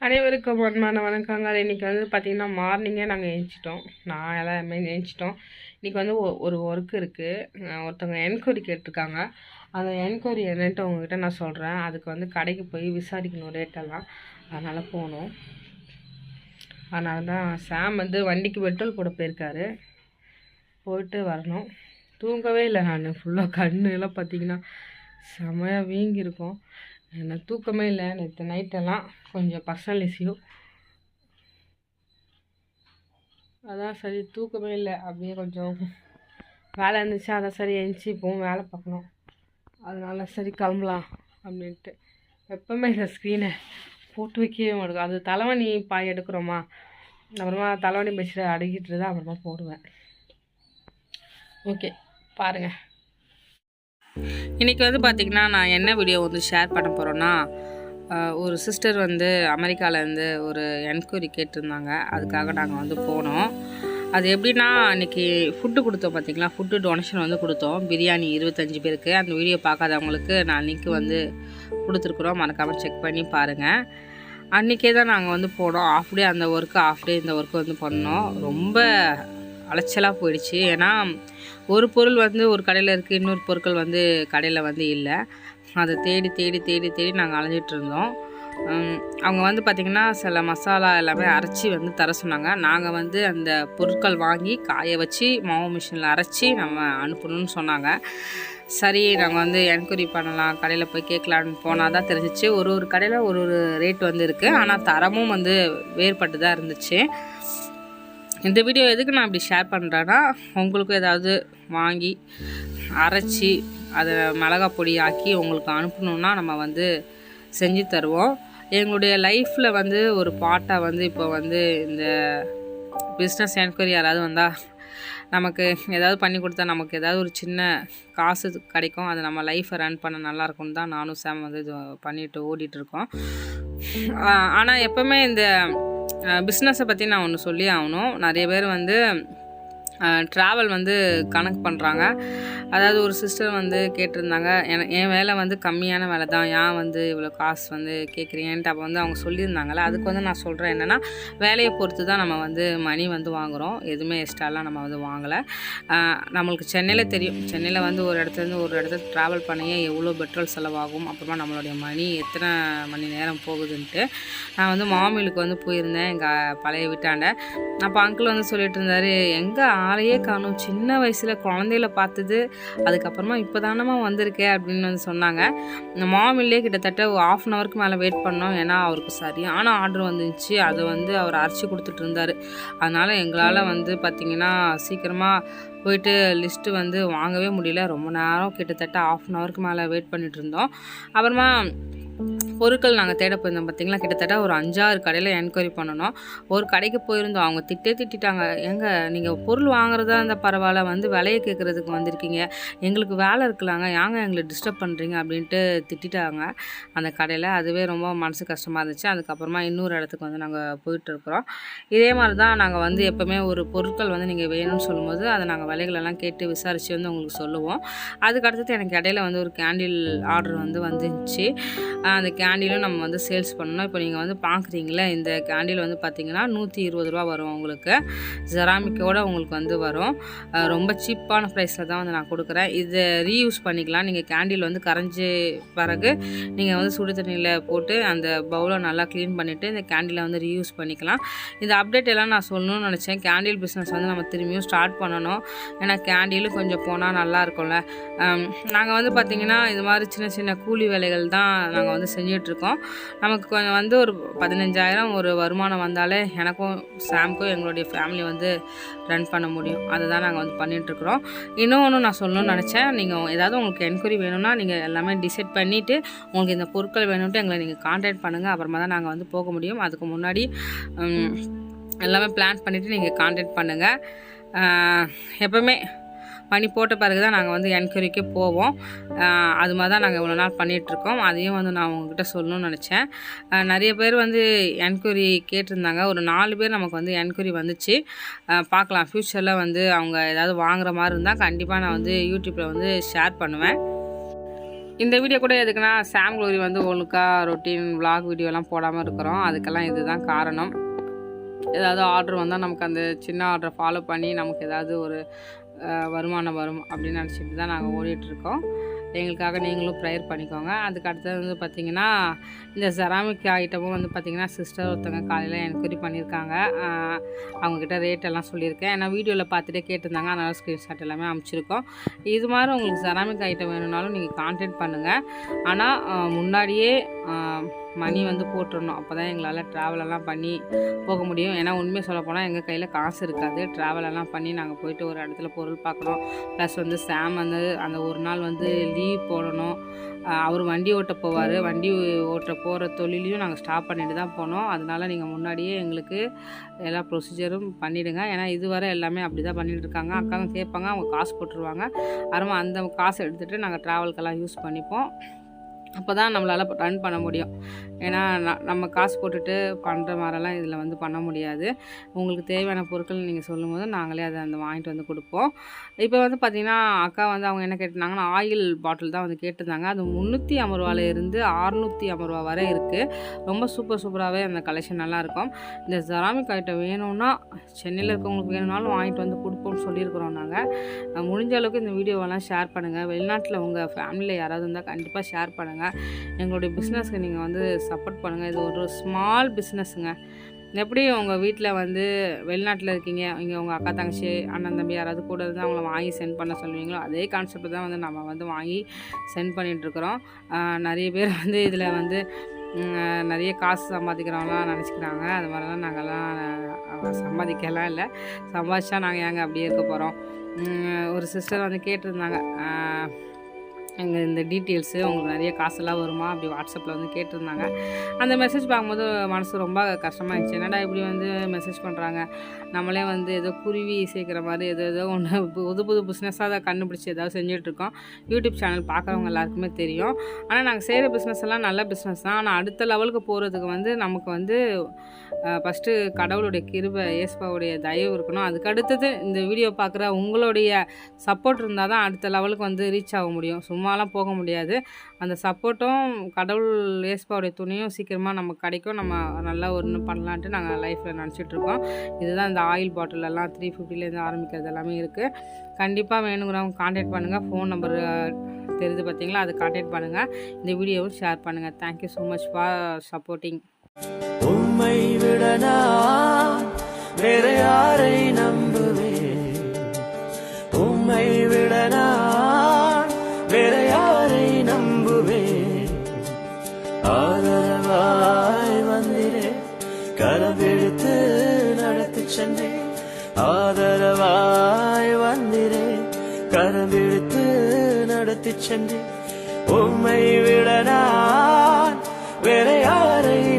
அனைவருக்கும் அன்பான வணக்கங்கள். இன்றைக்கி வந்து பார்த்திங்கன்னா மார்னிங்கே நாங்கள் எழுந்திச்சிட்டோம் நான் எல்லாருமே எழுந்திச்சிட்டோம் இன்றைக்கி வந்து ஒ- ஒரு ஒர்க் இருக்குது ஒருத்தவங்க என்கொயரி கேட்டிருக்காங்க. அந்த என்கொயரி என்னன்ட்டு உங்ககிட்ட நான் சொல்கிறேன் அதுக்கு வந்து கடைக்கு போய் விசாரிக்கணும் ரேட்டெல்லாம் அதனால் போகணும் அதனால தான் சாம் வந்து வண்டிக்கு பெட்ரோல் போட போயிருக்காரு. போயிட்டு வரணும். தூங்கவே இல்லை நான். ஃபுல்லாக கண்ணு எல்லாம் பார்த்தீங்கன்னா செமையாக வீங்கியிருக்கும். எனக்கு தூக்கமே இல்லை. நேற்று நைட்டெல்லாம் கொஞ்சம் பர்சனல் இஷ்யூ அதான் சரி தூக்கமே இல்லை. அப்படியே கொஞ்சம் வேலை இருந்துச்சு? அதான் சரி எழுந்துச்சி இப்போவும் வேலை பார்க்கணும். அதனால சரி கிளம்பலாம் அப்படின்ட்டு. எப்பவுமே இந்த ஸ்க்ரீனை போட்டு வைக்கவே மாட்டேங்குது அது தலைவணி பாய் எடுக்கிறோமா? அப்புறமா தலைவணி பெட்ஷீட் அடுக்கிட்டு தான் அப்புறமா போடுவேன். ஓகே பாருங்கள் இன்றைக்கி வந்து பார்த்திங்கன்னா நான் என்ன வீடியோ வந்து ஷேர் பண்ண போகிறேன்னா ஒரு சிஸ்டர் வந்து அமெரிக்காவிலேருந்து ஒரு என்கொயரி கேட்டிருந்தாங்க. அதுக்காக நாங்கள் வந்து போனோம். அது எப்படின்னா இன்றைக்கி ஃபுட்டு கொடுத்தோம் பார்த்தீங்களா ஃபுட்டு டொனேஷன் வந்து கொடுத்தோம். பிரியாணி இருபத்தஞ்சி பேருக்கு. அந்த வீடியோ பார்க்காதவங்களுக்கு நான் லிங்க் வந்து கொடுத்துருக்குறோம். மறக்காமல் செக் பண்ணி பாருங்கள் அன்றைக்கே தான் நாங்கள் வந்து போனோம். ஆஃப் டே அந்த ஒர்க்கு ஆஃப் டே இந்த ஒர்க்கு வந்து பண்ணோம். ரொம்ப அலைச்சலாக போயிடுச்சு. ஏன்னா ஒரு பொருள் வந்து ஒரு கடையில் இருக்குது இன்னொரு பொருட்கள் வந்து கடையில் வந்து இல்லை. அதை தேடி தேடி தேடி தேடி நாங்கள் அலைஞ்சிட்டு இருந்தோம். அவங்க வந்து பார்த்திங்கன்னா சில மசாலா எல்லாமே அரைச்சி வந்து தர சொன்னாங்க. நாங்கள் வந்து அந்த பொருட்கள் வாங்கி காய வச்சு மாவு மிஷினில் அரைச்சி நம்ம அனுப்பணும்னு சொன்னாங்க. சரி நாங்கள் வந்து என்கொயரி பண்ணலாம் கடையில் போய் கேட்கலான்னு போனால் தான் தெரிஞ்சிச்சு. ஒரு ஒரு கடையில் ஒரு ஒரு ரேட் வந்து இருக்குது ஆனால் தரமும் வந்து வேறுபட்டு தான் இருந்துச்சு. இந்த வீடியோ எதுக்கு நான் இப்படி ஷேர் பண்ணுறேன்னா உங்களுக்கும் ஏதாவது வாங்கி அரைச்சி அதை மிளகா பொடி ஆக்கி உங்களுக்கு அனுப்பணுன்னா நம்ம வந்து செஞ்சு தருவோம். எங்களுடைய லைஃப்பில் வந்து ஒரு பாட்டாக வந்து இப்போ வந்து இந்த பிஸ்னஸ் என்கொயரி யாராவது வந்தால் நமக்கு ஏதாவது பண்ணி கொடுத்தா நமக்கு ஏதாவது ஒரு சின்ன காசு கிடைக்கும். அது நம்ம லைஃப்பை ரன் பண்ண நல்லாயிருக்கும்னு தான் நானும் சாம் வந்து இது பண்ணிட்டு ஓடிட்டுருக்கோம் ஆனால் எப்போவுமே இந்த பிஸ்னஸை பற்றி நான் ஒன்று சொல்லி ஆகணும். நிறைய பேர் வந்து ட்ராவல் வந்து கணக்கு பண்ணுறாங்க அதாவது ஒரு சிஸ்டர் வந்து கேட்டிருந்தாங்க என் வேலை வந்து கம்மியான வேலை தான். ஏன் வந்து இவ்வளோ காசு வந்து கேட்குறீங்கன்ட்டு அப்போ வந்து அவங்க சொல்லியிருந்தாங்கல்ல அதுக்கு வந்து நான் சொல்கிறேன் என்னென்னா வேலையை பொறுத்து தான் நம்ம வந்து மணி வந்து வாங்குகிறோம் எதுவுமே எக்ஸ்ட்ராலாம் நம்ம வந்து வாங்கலை. நம்மளுக்கு சென்னையில் தெரியும். சென்னையில் வந்து ஒரு இடத்துலேருந்து ஒரு இடத்துக்கு ட்ராவல் பண்ணியே எவ்வளோ பெட்ரோல் செலவாகும் அப்புறமா நம்மளுடைய மணி எத்தனை மணி நேரம் போகுதுன்ட்டு. நான் வந்து மாமிலுக்கு வந்து போயிருந்தேன் எங்கள் பழைய வீட்டாண்ட. அப்போ அங்கிள் வந்து சொல்லிட்டு இருந்தார் எங்கே ஆளையே காணும். சின்ன வயசில் குழந்தையில பார்த்தது அதுக்கப்புறமா இப்போ தானம்மா வந்திருக்கே அப்படின்னு வந்து சொன்னாங்க. இந்த மாமிலே கிட்டத்தட்ட ஆஃப் அன் ஹவருக்கு மேலே வெயிட் பண்ணோம். ஏன்னா அவருக்கு சரியான ஆர்டர் வந்துச்சு. அதை வந்து அவர் அரைச்சி கொடுத்துட்டு இருந்தார். அதனால் எங்களால் வந்து பார்த்திங்கன்னா சீக்கிரமாக போயிட்டு லிஸ்ட்டு வந்து வாங்கவே முடியல. ரொம்ப நேரம் கிட்டத்தட்ட ஆஃப் அன் ஹவருக்கு மேலே வெயிட் பண்ணிட்டு இருந்தோம். அப்புறமா பொருட்கள் நாங்கள் தேட போயிருந்தோம் பார்த்தீங்களா கிட்டத்தட்ட ஒரு அஞ்சாறு கடையில் என்கொயரி பண்ணணும். ஒரு கடைக்கு போயிருந்தோம். அவங்க திட்டே திட்டிட்டாங்க. எங்க நீங்கள் பொருள் வாங்குறதா இருந்தால் பரவாயில்ல. வந்து விலையை கேட்குறதுக்கு வந்திருக்கீங்க. எங்களுக்கு வேலை இருக்கலாங்க ஏங்க எங்களை டிஸ்டர்ப் பண்ணுறீங்க அப்படின்ட்டு திட்டாங்க அந்த கடையில் அதுவே ரொம்ப மனசு கஷ்டமாக இருந்துச்சு. அதுக்கப்புறமா இன்னொரு இடத்துக்கு வந்து நாங்கள் போயிட்டு இருக்கிறோம். இதே மாதிரி தான் நாங்கள் வந்து எப்போவுமே ஒரு பொருட்கள் வந்து நீங்கள் வேணும்னு சொல்லும்போது அதை நாங்கள் விலைகளெல்லாம் கேட்டு விசாரித்து வந்து உங்களுக்கு சொல்லுவோம். அதுக்கு அடுத்தது எனக்கு இடையில வந்து ஒரு கேண்டில் ஆர்டர் வந்து வந்துச்சு அந்த கேண்டிலும் நம்ம வந்து சேல்ஸ் பண்ணணும். இப்போ நீங்கள் வந்து பார்க்குறீங்களே இந்த கேண்டில் வந்து பார்த்தீங்கன்னா நூற்றி இருபது ரூபா வரும் உங்களுக்கு. ஜெராமிக்கோட உங்களுக்கு வந்து வரும். ரொம்ப சீப்பான ப்ரைஸில் தான் வந்து நான் கொடுக்குறேன். இதை ரீயூஸ் பண்ணிக்கலாம். நீங்கள் கேண்டில் வந்து கரைஞ்சி பிறகு நீங்கள் வந்து சுடு தண்ணியில் போட்டு அந்த பவுலை நல்லா க்ளீன் பண்ணிவிட்டு இந்த கேண்டிலை வந்து ரீயூஸ் பண்ணிக்கலாம். இந்த அப்டேட் எல்லாம் நான் சொல்லணும்னு நினச்சேன். கேண்டில் பிஸ்னஸ் வந்து நம்ம திரும்பியும் ஸ்டார்ட் பண்ணணும். ஏன்னா கேண்டிலும் கொஞ்சம் போனால் நல்லா இருக்கும்ல நாங்கள் வந்து பார்த்திங்கன்னா இது மாதிரி சின்ன சின்ன கூலி வேலைகள் தான் நாங்கள் வந்து செஞ்சிட்ருக்கோம் நமக்கு கொஞ்சம் வந்து ஒரு பதினஞ்சாயிரம் ஒரு வருமானம் வந்தாலே எனக்கும் சாம்க்கும் எங்களுடைய ஃபேமிலி வந்து ரன் பண்ண முடியும். அதை தான் நாங்கள் வந்து பண்ணிகிட்ருக்குறோம். இன்னொன்று நான் சொல்லணும்னு நினச்சேன். நீங்கள் ஏதாவது உங்களுக்கு என்கொயரி வேணும்னா நீங்கள் எல்லாமே டிசைட் பண்ணிவிட்டு உங்களுக்கு இந்த பொருட்கள் வேணும்ட்டு எங்களை நீங்கள் கான்டாக்ட் பண்ணுங்கள் அப்புறமா தான் நாங்கள் வந்து போக முடியும். அதுக்கு முன்னாடி எல்லாமே பிளான் பண்ணிவிட்டு நீங்கள் கான்டாக்ட் பண்ணுங்கள் எப்போவுமே மணி போட்ட பிறகு தான் நாங்கள் வந்து என்கொயரிக்கே போவோம். அது மாதிரி தான் நாங்கள் இவ்வளோ நாள் பண்ணிகிட்ருக்கோம் அதையும் வந்து நான் உங்ககிட்ட சொல்லணும்னு நினச்சேன். நிறைய பேர் வந்து என்கொயரி கேட்டிருந்தாங்க. ஒரு நாலு பேர் நமக்கு வந்து என்கொயரி வந்துச்சு. பார்க்கலாம். ஃப்யூச்சரில் வந்து அவங்க ஏதாவது வாங்குற மாதிரி இருந்தால் கண்டிப்பாக நான் வந்து யூடியூப்பில் வந்து ஷேர் பண்ணுவேன். இந்த வீடியோ கூட எதுக்குன்னா சாம் க்ளோரி வந்து ஒழுக்காக ரொட்டீன் விளாக் வீடியோலாம் போடாமல் இருக்கிறோம். அதுக்கெல்லாம் இதுதான் காரணம். ஏதாவது ஆர்டர் வந்தால் நமக்கு அந்த சின்ன ஆர்டரை ஃபாலோ பண்ணி நமக்கு ஏதாவது ஒரு வருமானம் வரும் அப்படின்னு நினச்சிட்டு தான் நாங்கள் ஓடிட்டுருக்கோம். எங்களுக்காக நீங்களும் ப்ரேயர் பண்ணிக்கோங்க. அதுக்கு அடுத்தது வந்து பார்த்திங்கன்னா இந்த செராமிக் ஐட்டமும் வந்து பார்த்திங்கன்னா சிஸ்டர் ஒருத்தவங்க காலையில் என்கொயரி பண்ணியிருக்காங்க. அவங்கக்கிட்ட ரேட் எல்லாம் சொல்லியிருக்கேன். ஏன்னா வீடியோவில் பார்த்துட்டே கேட்டிருந்தாங்க. அதனால் ஸ்க்ரீன்ஷாட் எல்லாமே அனுப்பிச்சிருக்கோம். இது மாதிரி உங்களுக்கு செராமிக் ஐட்டம் வேணும்னாலும் நீங்கள் கான்டெக்ட் பண்ணுங்கள் ஆனால் முன்னாடியே மணி வந்து போட்டுடணும். அப்போ தான் எங்களால் ட்ராவலெல்லாம் பண்ணி போக முடியும். ஏன்னா உண்மையை சொல்ல போனால் எங்கள் கையில் காசு இருக்காது. ட்ராவலெல்லாம் பண்ணி நாங்கள் போயிட்டு ஒரு இடத்துல பொருள் பார்க்கணும். ப்ளஸ் வந்து சாம் வந்து அந்த ஒரு நாள் வந்து லீவ் போடணும். அவர் வண்டி ஓட்ட போவார். வண்டி ஓட்ட போகிற தொழிலையும் நாங்கள் ஸ்டாப் பண்ணிட்டு தான் போனோம். அதனால நீங்கள் முன்னாடியே எங்களுக்கு எல்லா ப்ரொசீஜரும் பண்ணிவிடுங்க ஏன்னா இதுவரை எல்லாமே அப்படி தான் பண்ணிட்டு இருக்காங்க. அக்காவும் கேட்பாங்க. அவங்க காசு போட்டுருவாங்க. அப்புறமா அந்த காசை எடுத்துகிட்டு நாங்கள் ட்ராவல்க்கெல்லாம் யூஸ் பண்ணிப்போம். அப்போ தான் நம்மளால் ரன் பண்ண முடியும். ஏன்னா நம்ம காசு போட்டுட்டு பண்ணுற மாதிரிலாம் இதில் வந்து பண்ண முடியாது. உங்களுக்கு தேவையான பொருட்கள் நீங்கள் சொல்லும்போது நாங்களே அதை அந்த வாங்கிட்டு வந்து கொடுப்போம். இப்போ வந்து பார்த்திங்கன்னா அக்கா வந்து அவங்க என்ன கேட்டிருந்தாங்கன்னா ஆயில் பாட்டில் தான் வந்து கேட்டிருந்தாங்க. அது முந்நூற்றி ஐம்பது ரூபாலேருந்து அறுநூற்றி ஐம்பது ரூபா வரை இருக்குது ரொம்ப சூப்பர் சூப்பராகவே அந்த கலெக்ஷன் நல்லாயிருக்கும் இந்த ஜெராமிக் ஐட்டம் வேணும்னா சென்னையில் இருக்கவங்களுக்கு வேணும்னாலும் வாங்கிட்டு வந்து கொடுப்போம்னு சொல்லியிருக்கிறோம் நாங்கள் முடிஞ்ச அளவுக்கு இந்த வீடியோவெல்லாம் ஷேர் பண்ணுங்கள் வெளிநாட்டில் உங்கள் ஃபேமிலியில் யாராவது இருந்தால் கண்டிப்பாக ஷேர் பண்ணுங்கள் எங்களுடைய பிஸ்னஸ்க்கு நீங்கள் வந்து சப்போர்ட் பண்ணுங்கள் இது ஒரு ஸ்மால் பிஸ்னஸ்ங்க எப்படி உங்கள் வீட்டில் வந்து வெளிநாட்டில் இருக்கீங்க? இங்கே உங்கள் அக்கா தங்கச்சி அண்ணன் தம்பி யாராவது கூட இருந்து அவங்கள வாங்கி சென்ட் பண்ண சொல்லுவீங்களோ? அதே கான்செப்ட் தான் வந்து நம்ம வந்து வாங்கி சென்ட் பண்ணிகிட்ருக்குறோம் நிறைய பேர் வந்து இதில் வந்து நிறைய காசு சம்பாதிக்கிறவங்களாம் நினச்சிக்கிறாங்க. அது மாதிரிலாம் நாங்கள்லாம் சம்பாதிக்கலாம் இல்லை. சம்பாதிச்சா நாங்கள் ஏங்க அப்படியே இருக்க போகிறோம் ஒரு சிஸ்டர் வந்து கேட்டிருந்தாங்க. எங்கள் இந்த டீட்டெயில்ஸு உங்களுக்கு நிறைய காசெல்லாம் வருமா? அப்படி வாட்ஸ்அப்பில் வந்து கேட்டிருந்தாங்க. அந்த மெசேஜ் பார்க்கும்போது மனசு ரொம்ப கஷ்டமாக இருந்துச்சு என்னடா இப்படி வந்து மெசேஜ் பண்ணுறாங்க நம்மளே வந்து ஏதோ குருவி சேர்க்குற மாதிரி ஏதோ ஏதோ ஒன்று புது புது பிஸ்னஸாக அதை கண்டுபிடிச்சி ஏதாவது செஞ்சுட்ருக்கோம் யூடியூப் சேனல் பார்க்குறவங்க எல்லாருக்குமே தெரியும். ஆனால் நாங்கள் செய்கிற பிஸ்னஸ் எல்லாம் நல்ல பிஸ்னஸ் தான். ஆனால் அடுத்த லெவலுக்கு போகிறதுக்கு வந்து நமக்கு வந்து ஃபஸ்ட்டு கடவுளுடைய கிருபை இயேசுபாவுடைய தயவு இருக்கணும். அதுக்கு அடுத்தது இந்த வீடியோ பார்க்குற உங்களுடைய சப்போர்ட் இருந்தால் தான் அடுத்த லெவலுக்கு வந்து ரீச் ஆக முடியும். சும்மா சும்மாலாம் போக முடியாது. அந்த சப்போர்ட்டும் கடவுள் இயேசுபாவுடைய துணியும் சீக்கிரமாக நமக்கு கிடைக்கும். நம்ம நல்லா ஒன்று பண்ணலான்ட்டு நாங்கள் லைஃப்பில் நினச்சிட்ருக்கோம். இதுதான் இந்த ஆயில் பாட்டிலெல்லாம் த்ரீ ஃபிஃப்டிலேருந்து ஆரம்பிக்கிறது எல்லாமே இருக்குது கண்டிப்பாக வேணுங்கிறவங்க காண்டாக்ட் பண்ணுங்கள் ஃபோன் நம்பர் தெரியுது பார்த்தீங்களா அதை காண்டாக்ட் பண்ணுங்கள் இந்த வீடியோவும் ஷேர் பண்ணுங்கள் thank you so much for supporting உண்மை விட வேற யாரை நம்புவேன்? உம்மை விட கரவெடுத்து நடத்தி சென்றேன். ஆதரவாய் வந்திரேன். கரவிழுத்து நடத்தி சென்றேன். உம்மை விட நான் வேற யாரை